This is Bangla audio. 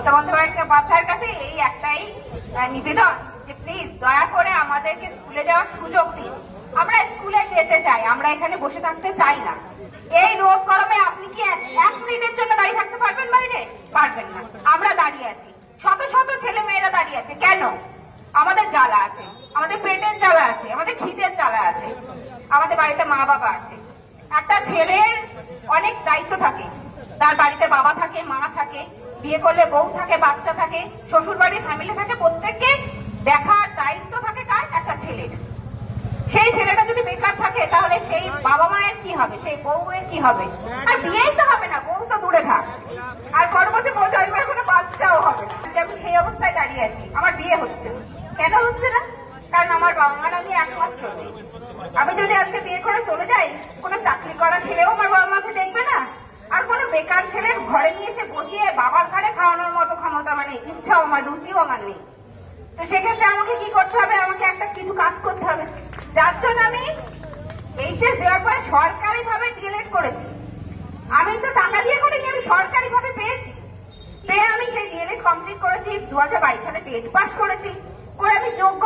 মমতা বন্দ্যোপাধ্যায়ের কাছে এই একটাই নিবেদন যে প্লিজ দয়া করে আমাদেরকে স্কুলে যাওয়ার সুযোগ দিন। আমরা স্কুলে যেতে চাই, আমরা এখানে বসে থাকতে চাই না। এই রোদ গরমে আপনি কি এক মিনিটের জন্য দাঁড়িয়ে থাকতে পারবেন বাইরে? পারবেন না। আমরা দাঁড়িয়ে আছি। শত শত ছেলে মেয়েরা দাঁড়িয়ে আছে। কেন? আমাদের জ্বালা আছে। আমাদের পেটের জ্বালা আছে। আমাদের খিদের জ্বালা আছে। আমাদের বাড়িতে মা বাবা আছে। একটা ছেলের অনেক দায়িত্ব থাকে। তার বাড়িতে বাবা থাকে, মা থাকে। বিয়ে করলে বউ থাকে, বাচ্চা থাকে শ্বশুর বাড়ির ফ্যামিলি থাকে, প্রত্যেককে দেখার দায়িত্ব থাকে কার? একটা ছেলের। সেই ছেলেটা যদি বেকার থাকে, তাহলে সেই বাবা মায়ের কি হবে? সেই বউয়ের কি হবে? আর বিয়েই তো হবে না, বউ তো দূরে থাক। আর পরবর্তী প্রজন্মের কোনো বাচ্চাও হবে আমি সেই অবস্থায় দাঁড়িয়ে আছি, আমার বিয়ে হচ্ছে। কেন হচ্ছে না? কারণ আমার বাবা মার আমি একমাত্র। আমি যদি আজকে বিয়ে করে চলে যাই, কোনো চাকরি করা ছেলেও আমার বাবা মাকে দেখবে না। আর কোনো বেকার ছেলের ঘরে নিয়ে এসে বসিয়ে বাবার ঘরে খাওয়ানোর মতো ক্ষমতা মানে ইচ্ছাও আমার, রুচিও আমার নেই। তো সেক্ষেত্রে আমাকে কি করতে হবে? আমাকে একটা কিছু কাজ করতে হবে। যার জন্য আমি এইচএস দেওয়ার পরে সরকারি ভাবে ডিএলএড করেছি। আমি তো টাকা দিয়ে করিনি, আমি সরকারি ভাবে পেয়েছি। পেয়ে আমি সেই ডিএলএড কমপ্লিট করেছি, দু হাজার বাইশ সালে টেট পাস করেছি। করে আমি যোগ্য